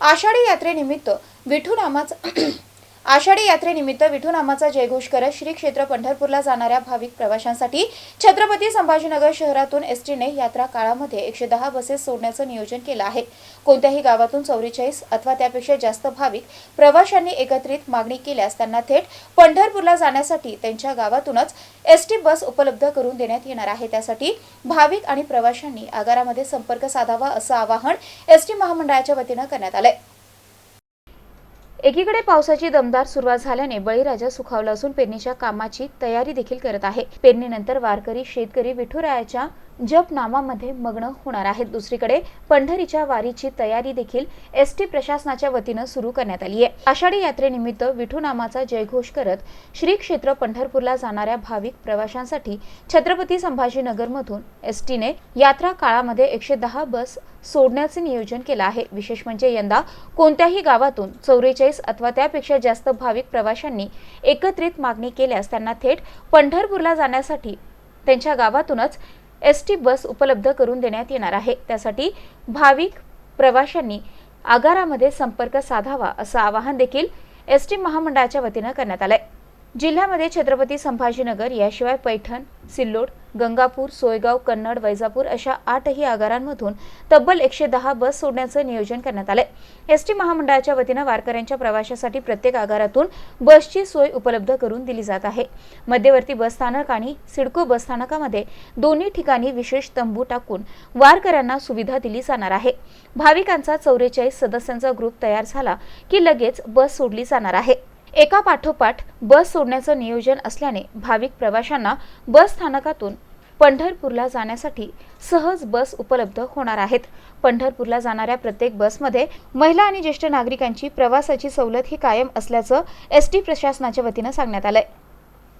आषाढी यात्रेनिमित्त विठू नामाचा आषाढी यात्रेनिमित्त विठू नामाचा जयघोष करत श्री क्षेत्र पंढरपूरला जाणाऱ्या भाविक प्रवाशांसाठी छत्रपती संभाजीनगर शहरातून एस टीने यात्रा काळामध्ये एकशे दहा बसेस सोडण्याचं नियोजन केलं आहे. कोणत्याही गावातून चौवेचाळीस अथवा त्यापेक्षा जास्त भाविक प्रवाशांनी एकत्रित मागणी केल्यास त्यांना थेट पंढरपूरला जाण्यासाठी त्यांच्या गावातूनच एस टी बस उपलब्ध करून देण्यात येणार आहे. त्यासाठी भाविक आणि प्रवाशांनी आगारामध्ये संपर्क साधावा असं आवाहन एस टी महामंडळाच्या वतीनं करण्यात आलंय. एकीकडे पावसाची दमदार सुरुवात झाल्याने बळीराजा सुखावला असून पेरणीच्या कामाची तयारी देखील करत आहे. पेरणीनंतर वारकरी शेतकरी विठुरायाच्या जपनामामध्ये मग्न होणार आहेत. दुसरीकडे पंढरीच्या वारीची तयारी देखील एस टी प्रशासनाच्या वतीनं सुरू करण्यात आली आहे. आषाढी यात्रेनिमित्त विठू नामाचा जयघोष करत श्री क्षेत्र पंढरपूरला जाणाऱ्या भाविक प्रवाशांसाठी छत्रपती संभाजीनगरमधून एस टीने यात्रा काळामध्ये एकशे दहा बस सोडण्याचे नियोजन केलं आहे. विशेष म्हणजे यंदा कोणत्याही गावातून चौवेचाळीस अथवा त्यापेक्षा जास्त भाविक प्रवाशांनी एकत्रित मागणी केल्यास त्यांना थेट पंढरपूरला जाण्यासाठी त्यांच्या गावातूनच एस टी बस उपलब्ध करून देण्यात येणार आहे. त्यासाठी भाविक प्रवाशांनी आगारामध्ये संपर्क साधावा असं आवाहन देखील एस टी महामंडळाच्या वतीनं करण्यात आलंय. जिल्ह्यामध्ये छत्रपती संभाजीनगर याशिवाय पैठण सिल्लोड गंगापूर सोयगाव कन्नड वैजापूर अशा आठही आगारांमधून तब्बल एकशे दहा बस सोडण्याचं नियोजन करण्यात आलंय. एस टी महामंडळाच्या वतीनं वारकऱ्यांच्या प्रवाशासाठी प्रत्येक आगारातून बसची सोय उपलब्ध करून दिली जात आहे. मध्यवर्ती बसस्थानक आणि सिडको बसस्थानकामध्ये दोन्ही ठिकाणी विशेष तंबू टाकून वारकऱ्यांना सुविधा दिली जाणार आहे. भाविकांचा चौवेचाळीस सदस्यांचा ग्रुप तयार झाला की लगेच बस सोडली जाणार आहे. एका पाठोपाठ बस सोडण्याचं नियोजन असल्याने भाविक प्रवाशांना बस स्थानकातून पंढरपूरला जाण्यासाठी सहज बस उपलब्ध होणार आहेत. पंढरपूरला जाणाऱ्या प्रत्येक बसमध्ये महिला आणि ज्येष्ठ नागरिकांची प्रवासाची सवलत ही कायम असल्याचं एस टी प्रशासनाच्या वतीनं सांगण्यात आलं आहे